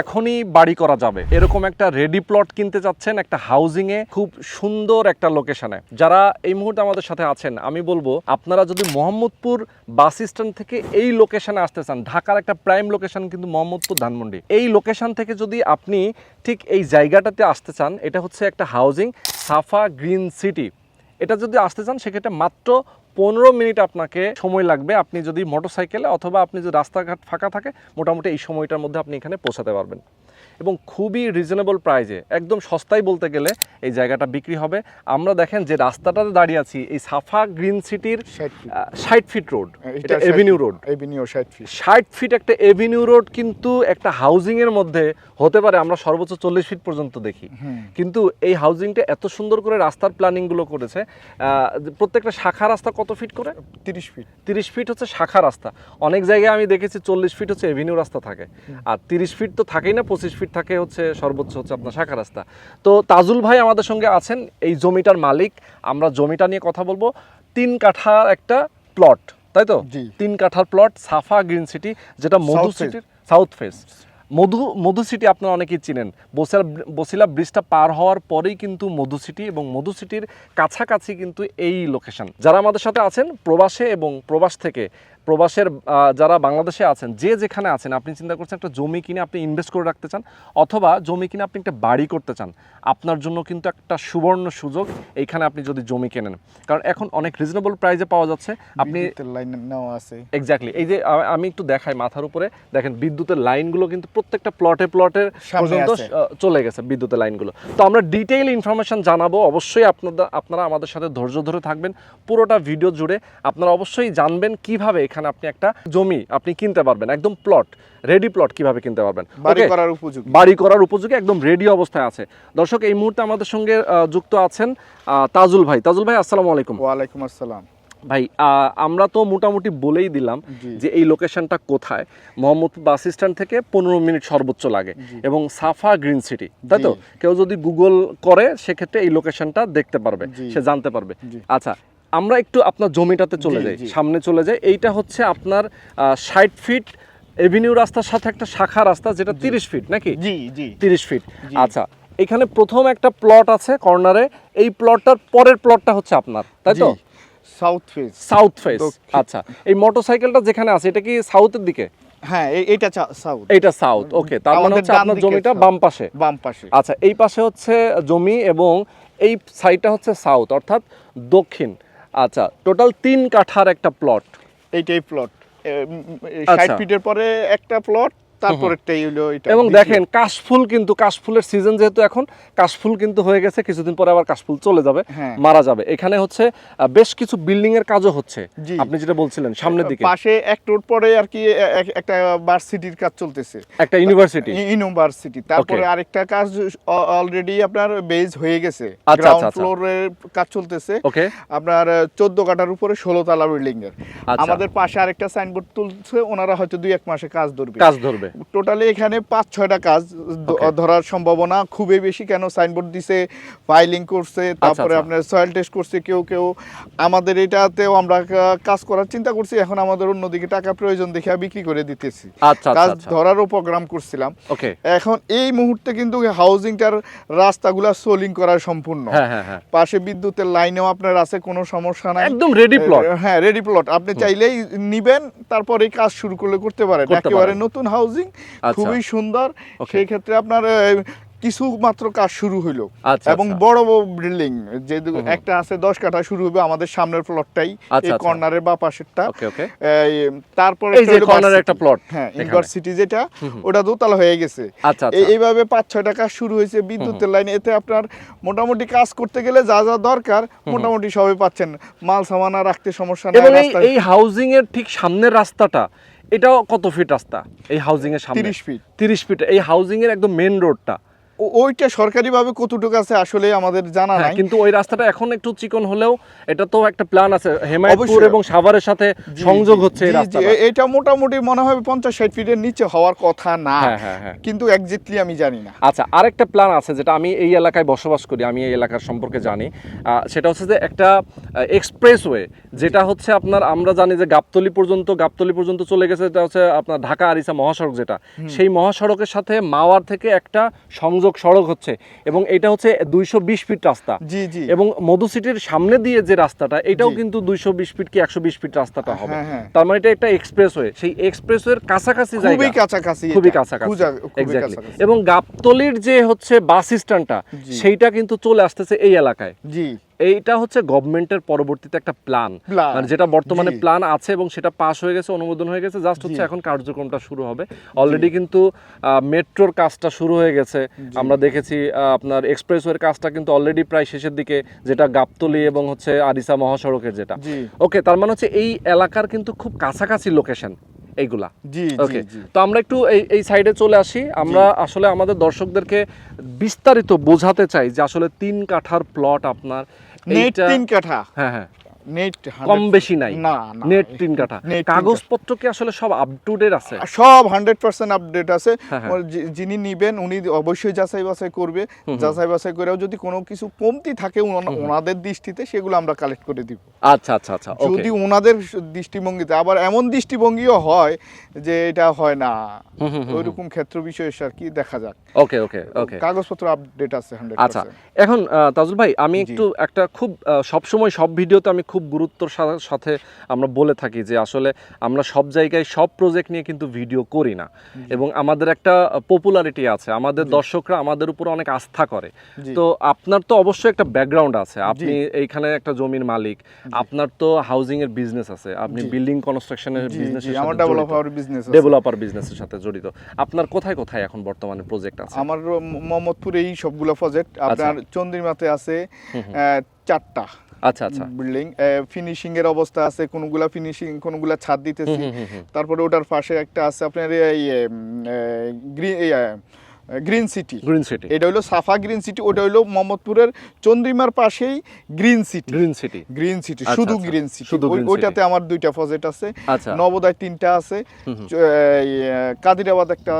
এখনই বাড়ি করা যাবে। এরকম একটা রেডি প্লট কিনতে চাচ্ছেন একটা হাউজিং এ খুব সুন্দর একটা লোকেশনে যারা এই মুহূর্তে আমাদের সাথে আছেন, আমি বলব, আপনারা যদি মোহাম্মদপুর বাস স্ট্যান্ড থেকে এই লোকেশনে আসতে চান, ঢাকার একটা প্রাইম লোকেশন কিন্তু মোহাম্মদপুর ধানমন্ডি। এই লোকেশন থেকে যদি আপনি ঠিক এই জায়গাটাতে আসতে চান, এটা হচ্ছে একটা হাউজিং সাফা গ্রিন সিটি। এটা যদি আসতে চান, সেক্ষেত্রে মাত্র পনেরো মিনিট আপনাকে সময় লাগবে। আপনি যদি মোটরসাইকেলে অথবা আপনি যদি রাস্তাঘাট ফাঁকা থাকে, মোটামুটি এই সময়টার মধ্যে আপনি এখানে পৌঁছাতে পারবেন। এবং খুবই রিজনেবল প্রাইজে একদম সস্তায় বলতে গেলে এই জায়গাটা বিক্রি হবে। আমরা দেখেন যে রাস্তাটাতে দাঁড়িয়ে আছি এই সাফা গ্রিন সিটির ষাট ফিট রোড এটা এভিনিউ রোড এভিনিউ ষাট ফিট ষাট ফিট একটা এভিনিউ রোড কিন্তু একটা হাউজিং এর মধ্যে হতে পারে আমরা সর্বোচ্চ চল্লিশ ফিট পর্যন্ত দেখি। কিন্তু এই হাউজিংটা এত সুন্দর করে রাস্তার প্ল্যানিংগুলো করেছে প্রত্যেকটা শাখা রাস্তা কত ফিট করে? তিরিশ ফিট তিরিশ ফিট হচ্ছে শাখা রাস্তা। অনেক জায়গায় আমি দেখেছি চল্লিশ ফিট হচ্ছে এভিনিউ রাস্তা থাকে। আর তিরিশ ফিট তো থাকেই না পঁচিশ ফিট থাকে হচ্ছে সর্বোচ্চ হচ্ছে আপনার শাখা রাস্তা। তো তাজুল ভাই আমাদের সঙ্গে আছেন এই জমিটার মালিক। আমরা জমিটা নিয়ে কথা বলব। তিন কাঠার একটা প্লট তাই তো। তিন কাঠার প্লট সাফা গ্রিন সিটি যেটা মধু সিটির south face Madhu Madhu city আপনারা অনেকেই চিনেন। বসিলা বসিলা ব্রিজটা পার হওয়ার পরেই কিন্তু মধু সিটি এবং মধু সিটির কাছাকাছি কিন্তু এই লোকেশন যারা আমাদের সাথে আছেন প্রবাসে এবং প্রবাস থেকে প্রবাসের যারা বাংলাদেশে আছেন যে যেখানে আছেন আপনি চিন্তা করছেন একটা জমি কিনে আপনি ইনভেস্ট করে রাখতে চান অথবা জমি কিনে আপনি একটা বাড়ি করতে চান আপনার জন্য কিন্তু একটা সুবর্ণ সুযোগ এইখানে আপনি যদি জমি কেনেন। কারণ এখন অনেক রিজনেবল প্রাইসে পাওয়া যাচ্ছে আপনি আছে। এক্স্যাক্টলি এই যে আমি একটু দেখাই মাথার উপরে। দেখেন বিদ্যুতের লাইনগুলো কিন্তু প্রত্যেকটা প্লটে প্লটের পর্যন্ত চলে গেছে বিদ্যুতের লাইনগুলো তো আমরা ডিটেইল ইনফরমেশন জানাব অবশ্যই আপনারা আপনারা আমাদের সাথে ধৈর্য ধরে থাকবেন। পুরোটা ভিডিও জুড়ে আপনারা অবশ্যই জানবেন কীভাবে এখানে আপনি একটা জমি আপনি কিনতে পারবেন একদম প্লট রেডি প্লট কীভাবে কিনতে পারবেন। বাড়ি করার উপযোগী। বাড়ি করার উপযোগী একদম রেডি অবস্থায় আছে। দর্শক এই মুহূর্তে আমাদের সঙ্গে যুক্ত আছেন তাজুল ভাই। তাজুল ভাই আসসালামু আলাইকুম। ওয়ালাইকুম আসসালাম। ভাই আমরা তো মোটামুটি বলেই দিলাম যে এই লোকেশনটা কোথায়। মোহাম্মদপুর বাস স্ট্যান্ড থেকে পনেরো মিনিট সর্বোচ্চ লাগে। এবং সাফা গ্রিন সিটি তাই তো? কেউ যদি গুগল করে সেক্ষেত্রে এই লোকেশনটা দেখতে পারবে সে জানতে পারবে। আচ্ছা আমরা একটু আপনার জমিটাতে চলে যাই সামনে চলে যাই। এইটা হচ্ছে আপনার ষাট ফিট এভিনিউ রাস্তার সাথে একটা শাখা রাস্তা যেটা তিরিশ ফিট নাকি? জি জি। তিরিশ ফিট আচ্ছা এখানে প্রথম একটা প্লট আছে কর্নারে এই প্লটটার পরের প্লটটা হচ্ছে আপনার তাই তো? সাউথ ফেস সাউথ ফেস আচ্ছা। এই মোটরসাইকেলটা যেখানে আছে এটা কি সাউথের দিকে? হ্যাঁ এই- এইটা সাউথ এইটা সাউথ ওকে তার মানে হচ্ছে আপনার জমিটা বাম পাশে। বাম পাশে। আচ্ছা এই পাশে হচ্ছে জমি এবং এই সাইডটা হচ্ছে সাউথ অর্থাৎ দক্ষিণ। আচ্ছা টোটাল তিন কাঠার একটা প্লট এইটাই প্লট ষাট আচ্ছা। ফিটের পরে একটা প্লট তারপরেরটাই হলো এটা এবং দেখেন কাশফুল কিন্তু কাশফুলের সিজন যেহেতু এখন কাশফুল কিন্তু হয়ে গেছে কিছুদিন পরে আবার কাশফুল চলে যাবে হ্যাঁ। মারা যাবে। এখানে হচ্ছে বেশ কিছু বিল্ডিং এর কাজও হচ্ছে আপনি যেটা বলছিলেন সামনের দিকে। পাশে এক রোড পরে আর কি একটা ভার্সিটির কাজ চলতেছে। একটা ইউনিভার্সিটি ইউনিভার্সিটি তারপরে আরেকটা কাজ অলরেডি আপনার বেজ হয়ে গেছে। আচ্ছা, গ্রাউন্ড আচ্ছা। ফ্লোরের কাজ চলতেছে। ওকে আপনার চোদ্দ কাটার উপরে ষোলো তালা বিল্ডিং এর। আচ্ছা। আমাদের পাশে আরেকটা সাইনবোর্ড তুলছে ওনারা হয়তো দুই এক মাসে কাজ ধরবে। কাজ ধরবে। টোটালি এখানে পাঁচ ছয়টা কাজ ধরার সম্ভাবনা খুবই বেশি। কেন? সাইনবোর্ড দিছে ফাইলিং করছে তারপরে আচ্ছা। আপনার সয়েল টেস্ট করছে কেউ কেউ। আমাদের এটাতেও আমরা কাজ করার চিন্তা করছি। এখন আমাদের অন্যদিকে টাকা প্রয়োজন দেখে বিক্রি করে দিতেছি। আচ্ছা কাজ আচ্ছা। ধরারও প্রোগ্রাম করছিলাম। ওকে এখন এই মুহূর্তে কিন্তু হাউজিংটার রাস্তাগুলা সোলিং করা সম্পূর্ণ। হ্যাঁ হ্যাঁ হ্যাঁ। পাশে বিদ্যুতের লাইনেও আপনার আছে কোনো সমস্যা নাই। একদম রেডি প্লট হ্যাঁ রেডি প্লট আপনি চাইলেই নিবেন তারপরে কাজ শুরু করলে করতে পারেন। একেবারে নতুন হাউজিং আচ্ছা। খুবই সুন্দর। সেই ক্ষেত্রে আপনার কিছু মাত্র কাজ শুরু হইল। আচ্ছা, এবং আচ্ছা। বড় বড় বিল্ডিং যে একটা আছে দশ কাঠা শুরু হবে আমাদের সামনের প্লটটাই এই। কর্নারের বা পাশেরটা। তারপরে এই যে এ একটা plot হ্যাঁ এখানে। ইউনিভার্সিটি যেটা ওটা দোতলা হয়ে গেছে। এইভাবে পাঁচ ছয়টা কাজ শুরু হয়েছে বিদ্যুতের লাইন এতে আপনার মোটামুটি কাজ করতে গেলে যা যা দরকার মোটামুটি সবই পাচ্ছেন। মাল সামানা রাখতে সমস্যা নেই এই হাউজিং এর ঠিক সামনের রাস্তাটা এটাও কত ফিট রাস্তা? এই হাউজিং এর সামনে। 30 ফিট। তিরিশ ফিট এই হাউজিং এর একদম মেন রোডটা ওইটা সরকারিভাবে কতটুকু আছে আসলে আমাদের জানা হ্যাঁ নাই। কিন্তু ওই রাস্তাটা এখন একটু চিকন হলেও এটা তো একটা প্ল্যান আছে। হেমায়তপুর এবং সাভারের সাথে সংযোগ হচ্ছে এই রাস্তাটা। এটা মোটামুটি মনে হয় পঞ্চাশ ষাট ফিটের নিচে হওয়ার কথা না। হ্যাঁ হ্যাঁ কিন্তু একজাক্টলি আমি জানি না। আচ্ছা আরেকটা প্ল্যান আছে যেটা আমি এই এলাকায় বসবাস করি আমি এই এলাকার সম্পর্কে জানি। আহ, সেটা হচ্ছে যে একটা এক্সপ্রেসওয়ে যেটা হচ্ছে আপনার আমরা জানি যে গাবতলি পর্যন্ত গাবতলি পর্যন্ত চলে গেছে এটা হচ্ছে আপনার ঢাকা আরিসা মহাসড়ক যেটা। সেই মহাসড়কের সাথে মাওয়ার থেকে একটা সংযোগ সড়ক হচ্ছে এবং এটা হচ্ছে দুইশো বিশ ফিট রাস্তা। জি জি। এবং মধু সিটির সামনে দিয়ে যে রাস্তাটা এটাও কিন্তু দুইশো বিশ ফিট কি একশো বিশ ফিট রাস্তাটা হবে। হ্যাঁ, হ্যাঁ। তার মানে এটা একটা এক্সপ্রেস ওয়ে সেই এক্সপ্রেস ওয়ের কাছাকাছি খুবই কাছাকাছি। খুবই কাছাকাছি। এবং গাবতলির যে হচ্ছে বাস স্ট্যান্ডটা। সেইটা কিন্তু চলে আসতেছে এই এলাকায়। জি। এইটা হচ্ছে গভর্নমেন্টের পরবর্তীতে একটা প্ল্যান। মানে যেটা বর্তমানে প্ল্যান আছে এবং সেটা পাস হয়ে গেছে অনুমোদন হয়ে গেছে জাস্ট হচ্ছে এখন কার্যক্রমটা শুরু হবে। অলরেডি কিন্তু মেট্রোর কাজটা শুরু হয়ে গেছে। আমরা দেখেছি আপনার এক্সপ্রেসওয়ের কাজটা কিন্তু অলরেডি প্রায় শেষের দিকে যেটা গাবতলি এবং হচ্ছে আরিসা মহাসড়কের যেটা। ওকে তার মানে হচ্ছে এই এলাকার কিন্তু খুব কাছাকাছি লোকেশন এইগুলা। জি ওকে তো আমরা একটু এই এই সাইডে চলে আসি। আমরা আসলে আমাদের দর্শকদেরকে বিস্তারিত বোঝাতে চাই যে আসলে তিন কাঠার প্লট আপনার নেট এইটা- তিন কাঠা হ্যাঁ হ্যাঁ নেট কম বেশি নাই। না নেট তিন কাঠা। কাগজপত্র কি আসলে সব আপ টু ডেট আছে সব হান্ড্রেড পার্সেন্ট আপডেট আছে। হ্যাঁ, হ্যাঁ। যিনি নিবেন উনি অবশ্যই যাচাই বাছাই করবে। যাচাই বাছাই করেও যদি কোনো কিছু কমতি থাকে ওনাদের দৃষ্টিতে সেগুলো আমরা কালেক্ট করে দিব। আচ্ছা আচ্ছা আচ্ছা যদি ওনাদের দৃষ্টিভঙ্গিতে আবার এমন দৃষ্টিভঙ্গিও হয় যে এটা হয় না। ওইরকম ক্ষেত্র বিষয় আর কি দেখা যাক। ওকে ওকে ওকে কাগজপত্র আপডেট আছে হান্ড্রেড আচ্ছা এখন তাজুল ভাই আমি একটু একটা খুব সব সময় সব ভিডিওতে আমি খুব গুরুত্বর সাথে আমরা বলে থাকি যে আসলে আমরা সব জায়গায় সব প্রজেক্ট নিয়ে কিন্তু ভিডিও করি না। এবং আমাদের একটা পপুলারিটি আছে। আমাদের দর্শকরা আমাদের উপর অনেক আস্থা করে। তো আপনার তো অবশ্যই একটা ব্যাকগ্রাউন্ড আছে। আপনি এইখানে একটা জমির মালিক। আপনার তো হাউজিং এর বিজনেস আছে। আপনি বিল্ডিং কনস্ট্রাকশনের বিজনেস আমার ডেভেলপার বিজনেস ডেভেলপার বিজনেসের সাথে জড়িত। আপনার কোথায় কোথায় এখন বর্তমানে প্রজেক্ট আছে? আমার মোহাম্মদপুরে এই সবগুলো প্রজেক্ট আপনার চন্দ্রিমাতে আছে চারটা। আচ্ছা আচ্ছা বিল্ডিং ফিনিশিং এর অবস্থা আছে কোনগুলা ফিনিশিং কোনগুলা ছাদ দিতেছি। তারপরে ওটার পাশে একটা আছে আপনার এই green green city. Green city. এটা হলো সাফা গ্রিন সিটি ওটা হলো মোহাম্মদপুরের চন্দ্রিমার পাশেই green city. Green city. Green city আচ্ছা, শুধু আচ্ছা। Green city. ওইটাতে আমার দুইটা প্রজেক্ট আছে। আচ্ছা। নবোদয় তিনটা আছে। কাদিরাবাদ একটা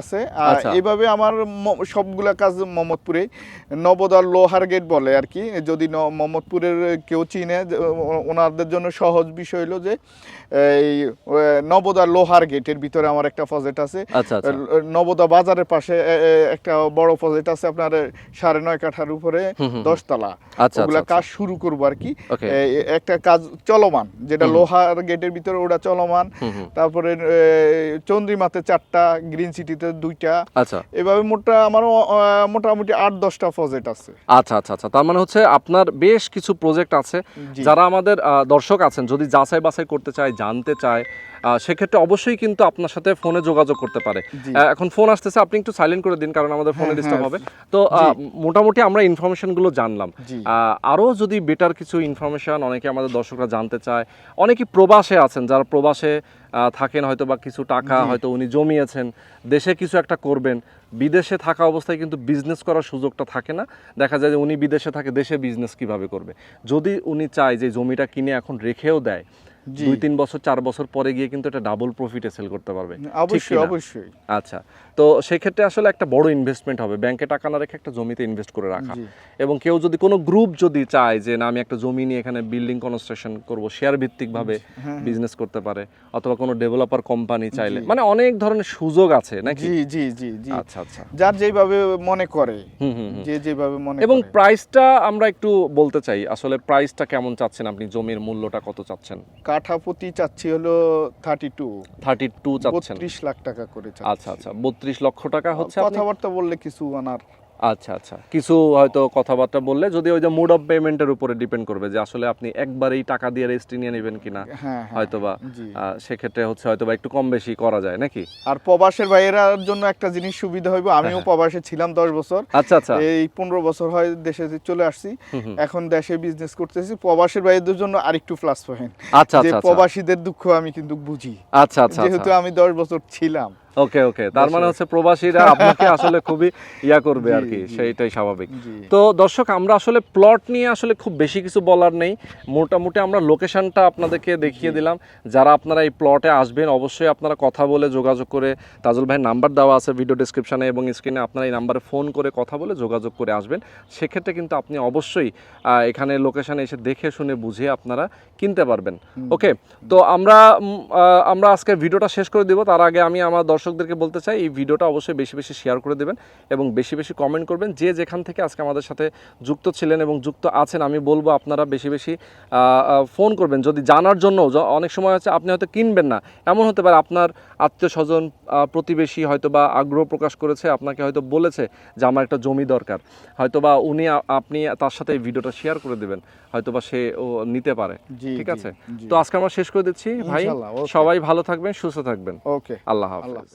আছে। আর। এইভাবে আমার সবগুলা কাজ মোহাম্মদপুরে। নবোদয় লোহার গেট বলে আর কি। যদি মোহাম্মদপুরের কেউ চিনে ওনাদের জন্য সহজ বিষয় হলো যে এই নবোদয় লোহার গেটের ভিতরে আমার একটা প্রজেক্ট আছে। আচ্ছা বাজারের পাশে একটা বড় প্রজেক্ট আছে আপনার সাড়ে নয় কাঠার উপরে। দশতলা। আচ্ছা, ওগুলা আচ্ছা, কাজ শুরু করব আর কি। একটা কাজ চলমান যেটা লোহার গেটের ভিতরে ওটা চলমান। তারপরে চন্দ্রিমাতে চারটা গ্রিন সিটিতে দুইটা। আচ্ছা। এভাবে মোটা আমারও আহ, মোটামুটি আট দশটা প্রজেক্ট আছে। আচ্ছা আচ্ছা আচ্ছা। তার মানে হচ্ছে আপনার বেশ কিছু প্রজেক্ট আছে। যারা আমাদের দর্শক আছেন যদি যাচাই বাছাই করতে চায় জানতে চায় সেক্ষেত্রে অবশ্যই কিন্তু আপনার সাথে ফোনে যোগাযোগ করতে পারে। এখন ফোন আসতেছে আপনি একটু সাইলেন্ট করে দিন কারণ আমাদের ফোনে হ্যাঁ, ডিস্টার্ব হ্যাঁ। হবে। তো মোটামুটি আমরা ইনফরমেশনগুলো জানলাম। আরও যদি বেটার কিছু ইনফরমেশন অনেকে আমাদের দর্শকরা জানতে চায় অনেকে প্রবাসে আছেন যারা প্রবাসে থাকেন হয়তো বা কিছু টাকা হয়তো উনি জমিয়েছেন দেশে কিছু একটা করবেন বিদেশে থাকা অবস্থায় কিন্তু বিজনেস করার সুযোগটা থাকে না। দেখা যায় যে উনি বিদেশে থাকে দেশে বিজনেস কীভাবে করবে? যদি উনি চায় যে জমিটা কিনে এখন রেখেও দেয়। দুই তিন বছর চার বছর পরে গিয়ে কিন্তু এটা ডাবল প্রফিটে সেল করতে পারবে। অবশ্যই অবশ্যই। আচ্ছা তো সেক্ষেত্রে আসলে একটা বড় ইনভেস্টমেন্ট হবে। ব্যাংকে টাকা না রেখে একটা জমিতে ইনভেস্ট করে রাখা। এবং কেউ যদি কোনো গ্রুপ যদি চায় যে না আমি একটা জমি নিয়ে এখানে বিল্ডিং কনস্ট্রাকশন করব শেয়ার ভিত্তিক ভাবে হ্যাঁ, বিজনেস করতে পারে। অথবা কোনো ডেভেলপার কোম্পানি চাইলে। মানে অনেক ধরনের সুযোগ আছে নাকি? জি জি জি জি। আচ্ছা আচ্ছা। যার যেভাবে মনে করে। যে যেভাবে মনে এবং। প্রাইসটা আমরা একটু বলতে চাই। আসলে প্রাইসটা কেমন চাচ্ছেন আপনি? জমির মূল্যটা কত চাচ্ছেন? কাঠাপতি চাচ্ছি হলো থার্টি টু থার্টি টু চাচ্ছেন। বত্রিশ লাখ টাকা করে আচ্ছা আচ্ছা বত্রিশ লক্ষ টাকা হচ্ছে কথাবার্তা বললে কিছু আনার আচ্ছা আচ্ছা। কিছু হয়তো কথাবার্তা বললে যদি ওই যে মুড অফ পেমেন্টের উপরে ডিপেন্ড করবে যে আসলে আপনি একবারেই টাকা দিয়ে রেজিস্ট্রি নিয়ে নেবেন কিনা হ্যাঁ হ্যাঁ, হয়তোবা সেক্ষেত্রে হচ্ছে হয়তোবা একটু কম বেশি করা যায় নাকি? আর প্রবাসের ভাইয়েরার জন্য একটা জিনিস সুবিধা হইব হ্যাঁ, আমিও প্রবাসে ছিলাম দশ বছর। আচ্ছা আচ্ছা। এই পনেরো বছর হয় দেশে চলে আসছি। এখন দেশে বিজনেস করতেছি প্রবাসের ভাইদের জন্য আরেকটু প্লাস পয়েন্ট আচ্ছা আচ্ছা আচ্ছা। প্রবাসীদের দুঃখ আমি কিন্তু বুঝি। আচ্ছা আচ্ছা যেহেতু আচ্ছা আমি দশ বছর ছিলাম। ওকে ওকে তার মানে হচ্ছে প্রবাসীরা আপনাকে আসলে খুবই ইয়া করবে আর কি সেইটাই স্বাভাবিক। তো দর্শক আমরা আসলে প্লট নিয়ে আসলে খুব বেশি কিছু বলার নেই। মোটামুটি আমরা লোকেশনটা আপনাদেরকে দেখিয়ে দিলাম। যারা আপনারা এই প্লটে আসবেন অবশ্যই আপনারা কথা বলে যোগাযোগ করে তাজুল ভাই নাম্বার দেওয়া আছে ভিডিও ডিসক্রিপশনে এবং স্ক্রিনে আপনারা এই নাম্বারে ফোন করে কথা বলে যোগাযোগ করে আসবেন। সেক্ষেত্রে কিন্তু আপনি অবশ্যই এখানে লোকেশানে এসে দেখে শুনে বুঝে আপনারা কিনতে পারবেন। ওকে তো আমরা আমরা আজকে ভিডিওটা শেষ করে দেবো। তার আগে আমি আমার দর্শকদেরকে বলতে চাই এই ভিডিওটা অবশ্যই বেশি বেশি শেয়ার করে দেবেন এবং বেশি বেশি কমেন্ট করবেন। যে যেখান থেকে আজকে আমাদের সাথে যুক্ত ছিলেন এবং যুক্ত আছেন আমি বলব আপনারা বেশি বেশি ফোন করবেন। যদি জানার জন্য অনেক সময় হচ্ছে আপনি হয়তো কিনবেন না। এমন হতে পারে আপনার আত্মীয় স্বজন প্রতিবেশী হয়তো বা আগ্রহ প্রকাশ করেছে আপনাকে হয়তো বলেছে যে আমার একটা জমি দরকার। হয়তো বা উনি আপনি তার সাথে এই ভিডিওটা শেয়ার করে দেবেন হয়তো বা সে ও নিতে পারে। ঠিক আছে? তো আজকে আমরা শেষ করে দিচ্ছি ভাই। সবাই ভালো থাকবেন সুস্থ থাকবেন। ওকে। আল্লাহ হাফেজ।